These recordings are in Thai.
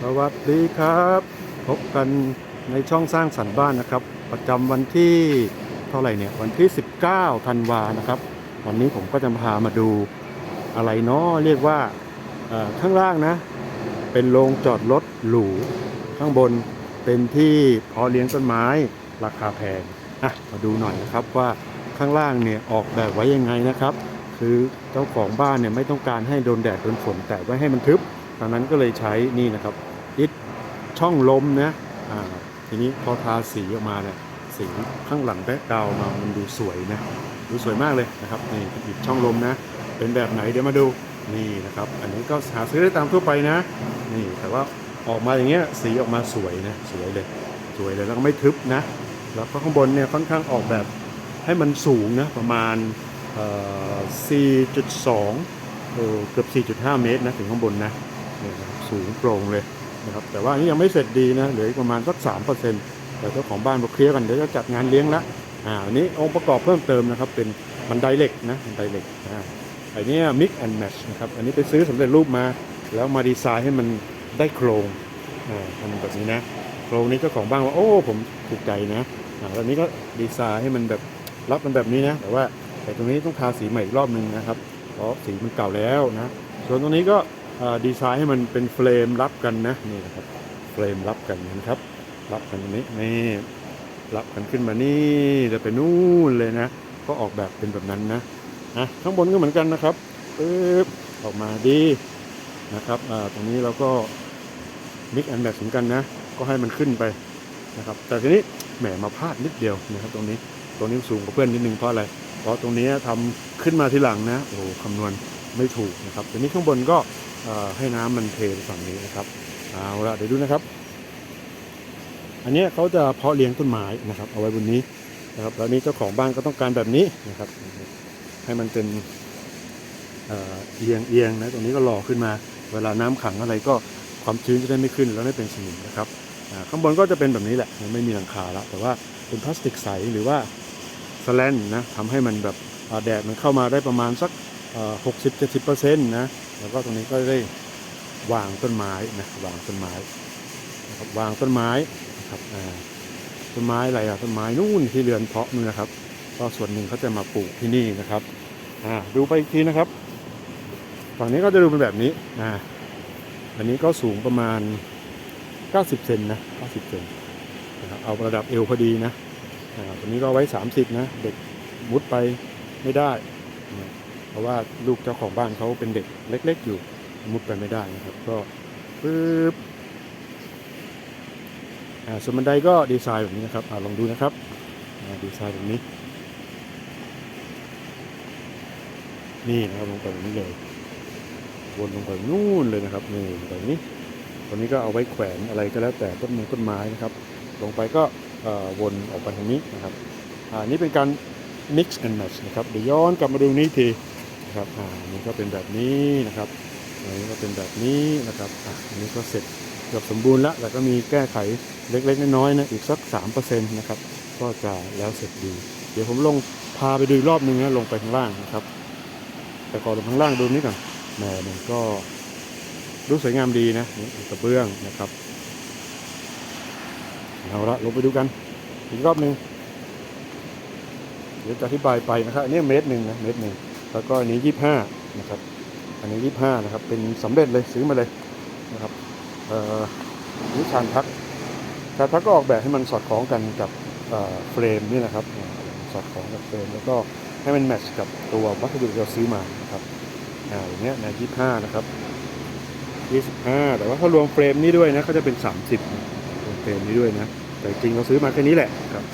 สวัสดีครับ พบกันในช่องสร้างสรรค์บ้านนะครับ ประจำวันที่เท่าไหร่เนี่ยวันที่ 19ธันวานะครับ วันนี้ผมก็จะพามาดูอะไรเนาะเรียกว่าข้างล่างนะ เป็นโรงจอดรถหรูข้างบนเป็นที่เพาะเลี้ยงต้นไม้ราคาแพงอะมาดูหน่อยนะครับว่าข้างล่างเนี่ยออกแบบไว้ยังไงนะครับ คือเจ้าของบ้านเนี่ยไม่ต้องการให้โดนแดดโดนฝนแต่ไว้ให้มันทึบ ดังนั้นก็เลยใช้นี่นะครับอิดช่องลมนะทีนี้พอทาสีออกมาเนี่ยสีข้างหลังแบ็กกราวมามันดูสวยนะดูสวยมากเลยนะครับนี่อิดช่องลมนะ เป็นแบบไหนเดี๋ยวมาดูนี่นะครับ อันนี้ก็หาซื้อได้ตามทั่วไปนะ นี่แต่ว่าออกมาอย่างเงี้ยสีออกมาสวยนะสวยเลยสวยเลยแล้วก็ไม่ทึบนะ แล้วก็ข้างบนเนี่ยค่อนข้างออกแบบให้มันสูงนะประมาณเอ่อ4.2เออเกือบ 4.5 เมตรนะถึงข้างบนนะ สูงโปร่งเลยนะครับแต่ว่านี้ยังไม่เสร็จดีนะเหลืออีกประมาณสัก3%แต่เจ้าของบ้านบอกเคลียร์กันเดี๋ยวจะจัดงานเลี้ยงละอ่าอันนี้องค์ประกอบเพิ่มเติมนะครับ เป็นบันไดเหล็กนะบันไดเหล็กอ่าอันเนี้ย mix and match นะครับอันนี้ไปซื้อสำเร็จรูปมา แล้วมาดีไซน์ให้มันได้โครงอ่าทำแบบนี้นะโครงนี้เจ้าของบ้านว่าโอ้ผมถูกใจนะอ่าแล้วนี้ก็ดีไซน์ให้มันแบบรับมันแบบนี้นะแต่ว่าไอ้ตรงนี้ต้องทาสีใหม่อีกรอบหนึ่งนะครับเพราะสีมันเก่าแล้วนะส่วนตรงนี้ก็ ดีไซน์ให้มันเป็นเฟรมรับกันนะนี่นะครับเฟรมรับกันนะครับ รับกันตรงนี้นี่รับกันขึ้นมานี่จะไปนู่นเลยนะ ก็ออกแบบเป็นแบบนั้นนะอะข้างบนก็เหมือนกันนะครับปึ๊บออกมาดีนะครับอ่าตรงนี้เราก็มิกแอนแบบเหมือนกันนะ ก็ให้มันขึ้นไปนะครับ แต่ทีนี้แหมมาพลาดนิดเดียวนะครับ ตรงนี้ตรงนี้สูงกว่าเพื่อนนิดนึงเพราะอะไรเพราะตรงนี้ทำขึ้นมาทีหลังนะโอ้คำนวณไม่ถูกนะครับทีนี้ข้างบนก็ ให้น้ำมันเทไปฝั่งนี้นะครับเอาละเดี๋ยวดูนะครับ อันนี้เขาจะเพาะเลี้ยงต้นไม้นะครับ เอาไว้บนนี้นะครับแล้วนี้เจ้าของบ้านก็ต้องการแบบนี้นะครับ ให้มันเป็นเอียงเอียงนะตรงนี้ก็หล่อขึ้นมา เวลาน้ำขังอะไรก็ความชื้นจะได้ไม่ขึ้นแล้วไม่เป็นสนิมนะครับข้างบนก็จะเป็นแบบนี้แหละไม่มีหลังคาแล้วแต่ว่าเป็นพลาสติกใสหรือว่าสแลนนะทำให้มันแบบอาแดดมันเข้ามาได้ประมาณสัก หกสิบเจ็ดสิบเปอร์เซ็นต์นะ แล้วก็ตรงนี้ก็ได้วางต้นไม้นะวางต้นไม้นะครับวางต้นไม้นะครับต้นไม้อะไรอะต้นไม้นู่นที่เรือนเพาะนู่นนะครับ ก็ส่วนหนึ่งเขาจะมาปลูกที่นี่นะครับอ่าดูไปอีกทีนะครับ ฝั่งนี้ก็จะดูเป็นแบบนี้อ่าอันนี้ก็สูงประมาณ 90 เซนนะ 90 เซนนะครับเอาระดับเอวพอดีนะอ่าตัวนี้ก็ไว้ 30 นะ เด็กมุดไปไม่ได้ เพราะว่าลูกเจ้าของบ้านเขาเป็นเด็กเล็ก ๆ อยู่มุดไปไม่ได้นะครับก็ปึ๊บอ่าส่วนบันไดก็ดีไซน์แบบนี้นะครับอ่าลองดูนะครับอ่าดีไซน์แบบนี้ นี่นะครับลงไปแบบนี้เลยวนลงไปนู่นเลยนะครับนี่แบบนี้ตรงนี้ก็เอาไว้แขวนอะไรก็แล้วแต่ต้นไม้ต้นไม้นะครับ ลงไปก็วนออกไปทางนี้นะครับอ่านี่เป็นการ mix and match นะครับเดี๋ยวย้อนกลับมาดูนี้ที นะครับอ่านี่ก็เป็นแบบนี้นะครับอันนี้ก็เป็นแบบนี้นะครับอะอันนี้ก็เสร็จเกือบสมบูรณ์แล้วแต่ก็มีแก้ไขเล็กๆน้อยๆนะอีกสัก3%นะครับก็จะแล้วเสร็จดี เดี๋ยวผมลงพาไปดูรอบนึงนะลงไปข้างล่างนะครับ แต่ก่อนลงข้างล่างดูนี้ก่อนแหมมันก็ดูสวยงามดีนะนี่กระเบื้องนะครับเอาละลงไปดูกันอีกรอบหนึ่งเดี๋ยวจะอธิบายไปนะครับอันนี้เมตรหนึ่งนะเมตรหนึ่ง แล้วก็อันนี้ยี่ห้านะครับ อันนี้ยี่ห้านะครับ เป็นสำเร็จเลยซื้อมาเลยนะครับเอ่อนี่ชานพักชานพักก็ออกแบบให้มันสอดคล้องกันกับเฟรมนี่นะครับสอดคล้องกับเฟรมแล้วก็ให้มันแมทช์กับตัววัสดุที่เราซื้อมานะครับอ่าอย่างเงี้ยในยี่ห้านะครับยี่สิบห้าแต่ว่าถ้ารวมเฟรมนี้ด้วยนะก็จะเป็นสามสิบรวมเฟรมนี้ด้วยนะแต่จริงเราซื้อมาแค่นี้แหละครับ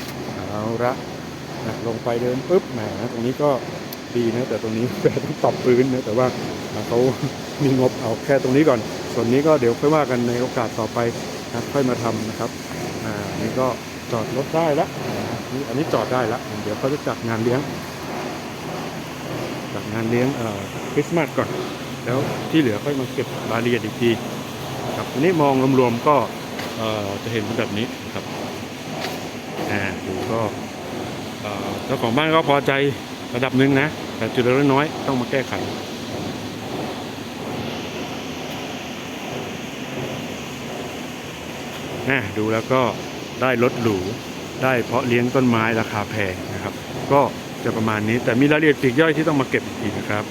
เอาละนะลงไปเดินปุ๊บแหมตรงนี้ก็ ดีนะแต่ตรงนี้แปต้องตอบพื้นนะแต่ว่าเขามีงบเอาแค่ตรงนี้ก่อน ส่วนนี้ก็เดี๋ยวค่อยว่ากันในโอกาสต่อไปนะค่อยมาทำนะครับอ่านี่ก็จอดรถได้ละนี่อันนี้จอดได้ละเดี๋ยวเขาจะจัดงานเลี้ยงจัดงานเลี้ยงคริสต์มาสก่อน แล้วที่เหลือค่อยมาเก็บรายละเอียดอีกทีครับทีนี้มองรวมๆก็จะเห็นเป็นแบบนี้ครับอ่าดูก็เจ้าของบ้านก็พอใจ ระดับหนึ่งนะ แต่จุดเล็กน้อยต้องมาแก้ไขนะดูแล้วก็ได้รถหรูได้เพาะเลี้ยงต้นไม้ราคาแพงนะครับ ก็จะประมาณนี้แต่มีรายละเอียดปลีกย่อยที่ต้องมาเก็บอีกทีนะครับ